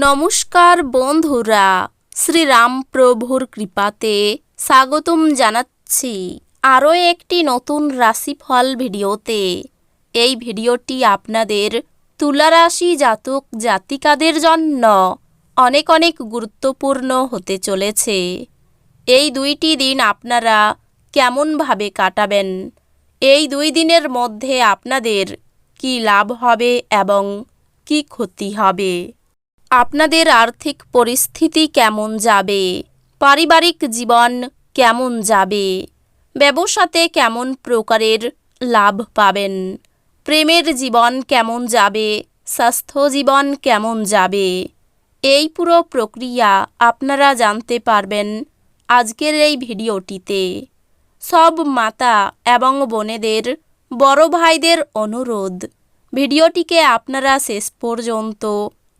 নমস্কার বন্ধুরা, শ্রীরাম প্রভুর কৃপাতে স্বাগতম জানাচ্ছি আরও একটি নতুন রাশিফল ভিডিওতে। এই ভিডিওটি আপনাদের তুলারাশি জাতক জাতিকাদের জন্য অনেক অনেক গুরুত্বপূর্ণ হতে চলেছে। এই দুইটি দিন আপনারা কেমনভাবে কাটাবেন? এই দুই দিনের মধ্যে আপনাদের কি লাভ হবে এবং কি ক্ষতি হবে? আপনাদের আর্থিক পরিস্থিতি কেমন যাবে? পারিবারিক জীবন কেমন যাবে? ব্যবসাতে কেমন প্রকারের লাভ পাবেন? প্রেমের জীবন কেমন যাবে? স্বাস্থ্য জীবন কেমন যাবে? এই পুরো প্রক্রিয়া আপনারা জানতে পারবেন আজকের এই ভিডিওটিতে। সব মাতা এবং বোনেদের বড় ভাইদের অনুরোধ, ভিডিওটিকে আপনারা শেষ পর্যন্ত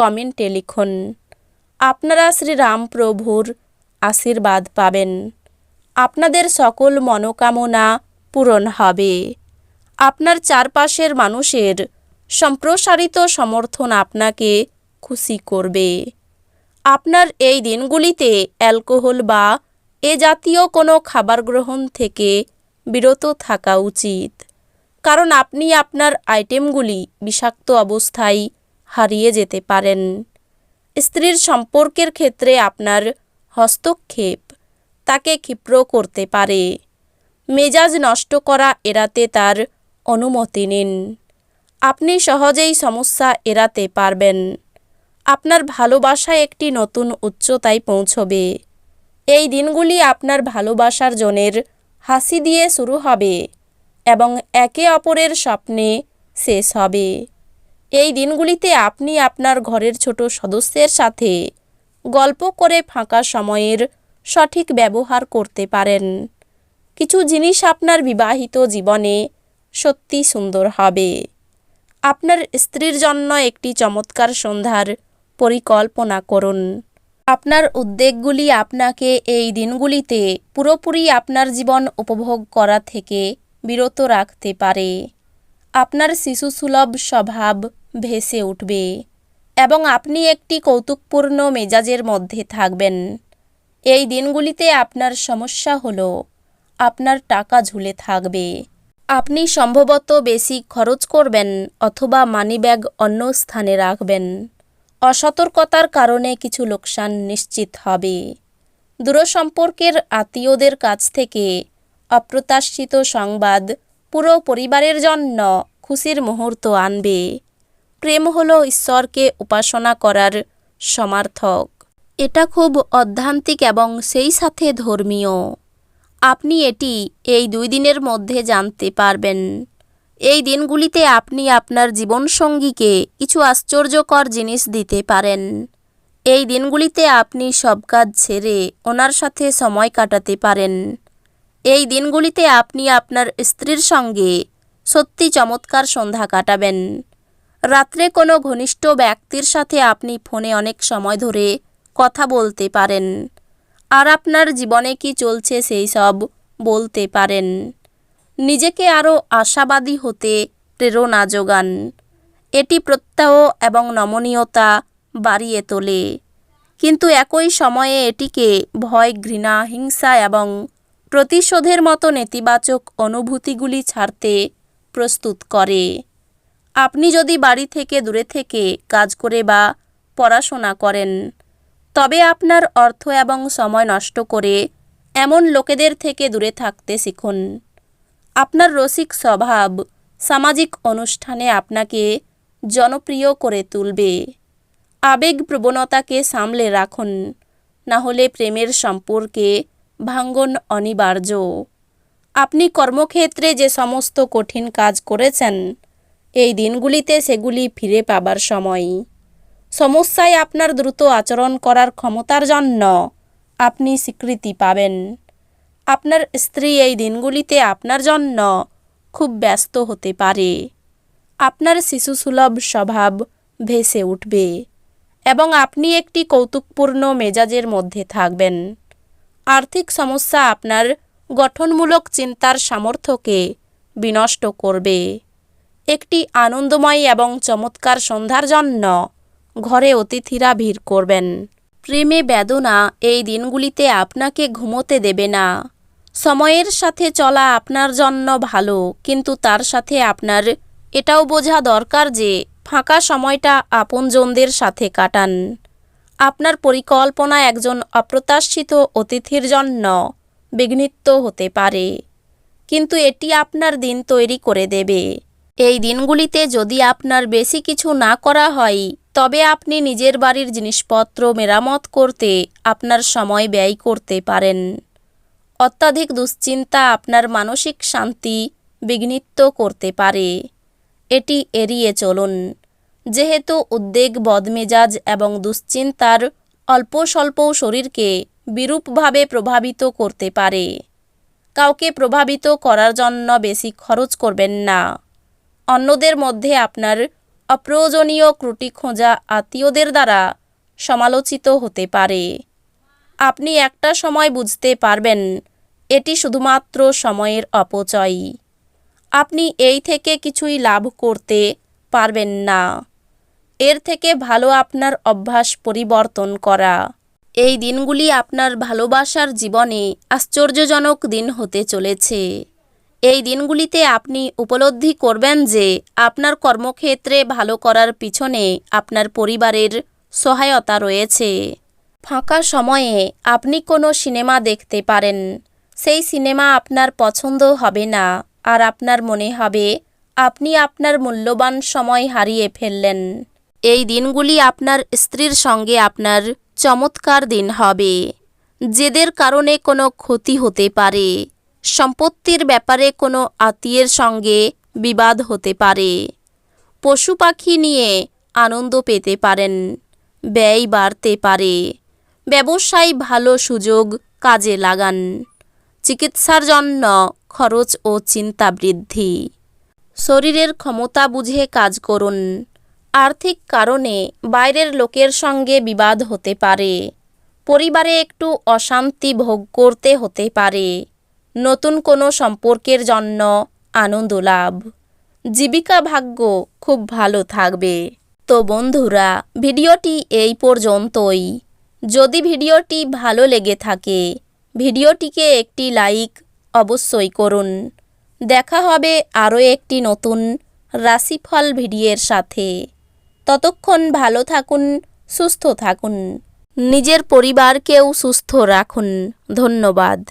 কমেন্টে লিখুন, আপনারা শ্রীরাম প্রভুর আশীর্বাদ পাবেন। আপনাদের সকল মনোকামনা পূরণ হবে। আপনার চারপাশের মানুষের সম্প্রসারিত সমর্থন আপনাকে খুশি করবে। আপনার এই দিনগুলিতে অ্যালকোহল বা এ জাতীয় কোনো খাবার গ্রহণ থেকে বিরত থাকা উচিত। কারণ আপনি আপনার আইটেমগুলি বিষাক্ত অবস্থায় হারিয়ে যেতে পারেন। স্ত্রীর সম্পর্কের ক্ষেত্রে আপনার হস্তক্ষেপ তাকে ক্ষিপ্র করতে পারে। মেজাজ নষ্ট করা এড়াতে তার অনুমতি নিন। আপনি সহজেই সমস্যা এড়াতে পারবেন। আপনার ভালোবাসা একটি নতুন উচ্চতায় পৌঁছবে। এই দিনগুলি আপনার ভালোবাসার জনের হাসি দিয়ে শুরু হবে এবং একে অপরের স্বপ্নে শেষ হবে। এই দিনগুলিতে আপনি আপনার ঘরের ছোট সদস্যের সাথে গল্প করে ফাঁকা সময়ের সঠিক ব্যবহার করতে পারেন। কিছু জিনিস আপনার বিবাহিত জীবনে সত্যি সুন্দর হবে। আপনার স্ত্রীর জন্য একটি চমৎকার সন্ধ্যার পরিকল্পনা করুন। আপনার উদ্বেগগুলি আপনাকে এই দিনগুলিতে পুরোপুরি আপনার জীবন উপভোগ করা থেকে বিরত রাখতে পারে। আপনার শিশুসুলভ স্বভাব ভেসে উঠবে এবং আপনি একটি কৌতুকপূর্ণ মেজাজের মধ্যে থাকবেন। এই দিনগুলিতে আপনার সমস্যা হলো, আপনার টাকা ঝুলে থাকবে। আপনি সম্ভবত বেশি খরচ করবেন অথবা মানিব্যাগ অন্য স্থানে রাখবেন। অসতর্কতার কারণে কিছু লোকসান নিশ্চিত হবে। দূরসম্পর্কের আত্মীয়দের কাছ থেকে অপ্রত্যাশিত সংবাদ পুরো পরিবারের জন্য খুশির মুহূর্ত আনবে। প্রেম হলো ঈশ্বরকে উপাসনা করার সমার্থক। এটা খুব অধ্যান্তিক এবং সেই সাথে ধর্মীয়। আপনি এটি এই দুই দিনের মধ্যে জানতে পারবেন। এই দিনগুলিতে আপনি আপনার জীবনসঙ্গীকে কিছু আশ্চর্যকর জিনিস দিতে পারেন। এই দিনগুলিতে আপনি সব কাজ ছেড়ে ওনার সাথে সময় কাটাতে পারেন। এই দিনগুলিতে আপনি আপনার স্ত্রীর সঙ্গে সত্যি চমৎকার সন্ধ্যা কাটাবেন। রাত্রে কোনো ঘনিষ্ঠ ব্যক্তির সাথে আপনি ফোনে অনেক সময় ধরে কথা বলতে পারেন। আর আপনার জীবনে কি চলছে সেই সব বলতে পারেন। নিজেকে আরও আশাবাদী হতে প্রেরণা যোগান। এটি প্রত্যাহ এবং নমনীয়তা বাড়িয়ে তোলে। কিন্তু একই সময়ে এটিকে ভয়, ঘৃণা, হিংসা এবং প্রতিশোধের মতো নেতিবাচক অনুভূতিগুলি ছাড়তে প্রস্তুত করে। আপনি যদি বাড়ি থেকে দূরে থেকে কাজ করে বা পড়াশোনা করেন, তবে আপনার অর্থ এবং সময় নষ্ট করে এমন লোকেদের থেকে দূরে থাকতে শিখুন। আপনার রসিক স্বভাব সামাজিক অনুষ্ঠানে আপনাকে জনপ্রিয় করে তুলবে। আবেগ প্রবণতাকে সামলে রাখুন, না হলে প্রেমের সম্পর্কে ভাঙ্গন অনিবার্য। আপনি কর্মক্ষেত্রে যে সমস্ত কঠিন কাজ করেছেন এই দিনগুলিতে সেগুলি ফিরে পাবার সময়। সমস্যায় আপনার দ্রুত আচরণ করার ক্ষমতার জন্য আপনি স্বীকৃতি পাবেন। আপনার স্ত্রী এই দিনগুলিতে আপনার জন্য খুব ব্যস্ত হতে পারে। আপনার শিশুসুলভ স্বভাব ভেসে উঠবে এবং আপনি একটি কৌতুকপূর্ণ মেজাজের মধ্যে থাকবেন। আর্থিক সমস্যা আপনার গঠনমূলক চিন্তার সামর্থ্যকে বিনষ্ট করবে। একটি আনন্দময় এবং চমৎকার সন্ধ্যার জন্য ঘরে অতিথিরা ভিড় করবেন। প্রেমে বেদনা, এই দিনগুলিতে আপনাকে ঘুমোতে দেবে না। সময়ের সাথে চলা আপনার জন্য ভালো, কিন্তু তার সাথে আপনার এটাও বোঝা দরকার যে ফাঁকা সময়টা আপনজনদের সাথে কাটান। আপনার পরিকল্পনা একজন অপ্রত্যাশিত অতিথির জন্য বিঘ্নিত হতে পারে, কিন্তু এটি আপনার দিন তৈরি করে দেবে। এই দিনগুলিতে যদি আপনার বেশি কিছু না করা হয়, তবে আপনি নিজের বাড়ির জিনিসপত্র মেরামত করতে আপনার সময় ব্যয় করতে পারেন। অত্যাধিক দুশ্চিন্তা আপনার মানসিক শান্তি বিঘ্নিত করতে পারে। এটি এড়িয়ে চলুন। যেহেতু উদ্বেগ, বদমেজাজ এবং দুশ্চিন্তার অল্প স্বল্প শরীরকে বিরূপভাবে প্রভাবিত করতে পারে। কাউকে প্রভাবিত করার জন্য বেশি খরচ করবেন না। অন্যদের মধ্যে আপনার অপ্রয়োজনীয় ক্রুটি খোঁজা আত্মীয়দের দ্বারা সমালোচিত হতে পারে। আপনি একটা সময় বুঝতে পারবেন, এটি শুধুমাত্র সময়ের অপচয়। আপনি এই থেকে কিছুই লাভ করতে পারবেন না। এর থেকে ভালো আপনার অভ্যাস পরিবর্তন করা। এই দিনগুলি আপনার ভালোবাসার জীবনে আশ্চর্যজনক দিন হতে চলেছে। এই দিনগুলিতে আপনি উপলব্ধি করবেন যে আপনার কর্মক্ষেত্রে ভালো করার পিছনে আপনার পরিবারের সহায়তা রয়েছে। ফাঁকা সময়ে আপনি কোনো সিনেমা দেখতে পারেন। সেই সিনেমা আপনার পছন্দ হবে না আর আপনার মনে হবে আপনি আপনার মূল্যবান সময় হারিয়ে ফেললেন। এই দিনগুলি আপনার স্ত্রীর সঙ্গে আপনার চমৎকার দিন হবে। জেদের কারণে কোনো ক্ষতি হতে পারে। সম্পত্তির ব্যাপারে কোনো আত্মীয়ের সঙ্গে বিবাদ হতে পারে। পশু পাখি নিয়ে আনন্দ পেতে পারেন, ব্যয় বাড়তে পারে। ব্যবসায় ভালো সুযোগ কাজে লাগান। চিকিৎসার জন্য খরচ ও চিন্তা বৃদ্ধি। শরীরের ক্ষমতা বুঝে কাজ করুন। আর্থিক কারণে বাইরের লোকের সঙ্গে বিবাদ হতে পারে। পরিবারে একটু অশান্তি ভোগ করতে হতে পারে। নতুন কোনো সম্পর্কের জন্য আনন্দ লাভ। জীবিকা ভাগ্য খুব ভালো থাকবে। তো বন্ধুরা, ভিডিওটি এই পর্যন্তই। যদি ভিডিওটি ভালো লেগে থাকে, ভিডিওটিকে একটি লাইক অবশ্যই করুন। দেখা হবে আরও একটি নতুন রাশিফল ভিডিওর সাথে। ততক্ষণ ভালো থাকুন, সুস্থ থাকুন। নিজের পরিবারকেও সুস্থ রাখুন। ধন্যবাদ।